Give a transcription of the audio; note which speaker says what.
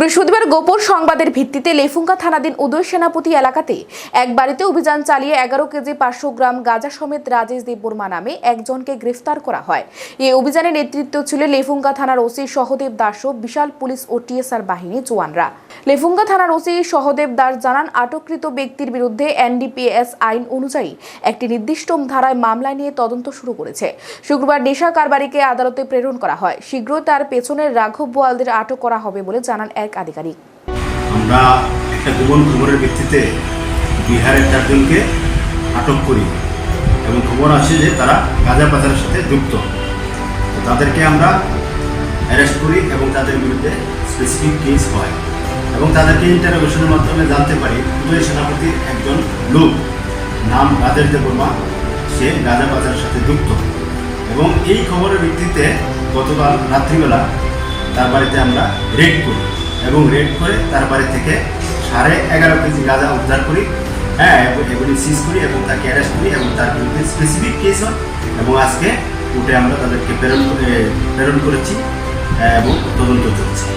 Speaker 1: বৃহস্পতিবার গোপন সংবাদের ভিত্তিতে লেফুঙ্গা থানাধীন উদয় সেনাপতি এলাকাতে এক বাড়িতে অভিযান চালিয়ে এগারো কেজি পাঁচশো গ্রাম গাঁজা সমেত রাজেশ দেববর্মা নামে একজনকে গ্রেফতার করা হয়। এই অভিযানে নেতৃত্ব ছিল লেফুঙ্গা থানার ওসি সহদেব দাস ও বিশাল পুলিশ ও টিএসআর বাহিনী জওয়ানরা। লেফুঙ্গা থানার ওসি সহদেব দাস জানান, আটককৃত ব্যক্তির বিরুদ্ধে এনডিপিএস আইন অনুযায়ী একটি নির্দিষ্ট ধারায় মামলা নিয়ে তদন্ত শুরু করেছে। শুক্রবার নেশা কারবারিকে আদালতে প্রেরণ করা হয়। শীঘ্রই তার পেছনের রাঘব বোয়ালদের আটক করা হবে বলে জানান এক আধিকারিক।
Speaker 2: আমরা একটা গোপন খবরের ভিত্তিতে বিহারের চারজনকে আটক করি এবং খবর আসে যে তারা গাঁজা পাচারের সাথে যুক্ত। তাদেরকে আমরা অ্যারেস্ট করি এবং তাদের বিরুদ্ধে স্পেসিফিক কেস হয় এবং তাদেরকে ইন্টারোগেশনের মাধ্যমে জানতে পারি উদয় সেনাপতির একজন লোক, নাম রাজেশ দেবর্মা সে গাঁজা পাচারের সাথে যুক্ত। এবং এই খবরের ভিত্তিতে গতকাল রাত্রিবেলা তার বাড়িতে আমরা রেড করি। এবং রেড করে তার বাড়ি থেকে সাড়ে এগারো কেজি গাঁজা উদ্ধার করি হ্যাঁ এবং এগুলি সিজ করি এবং তাকে অ্যারেস্ট করি এবং তার বিরুদ্ধে স্পেসিফিক কেস হয় এবং আজকে কোর্টে আমরা তাদেরকে প্রেরণ প্রেরণ করেছি হ্যাঁ, এবং তদন্ত চলছে।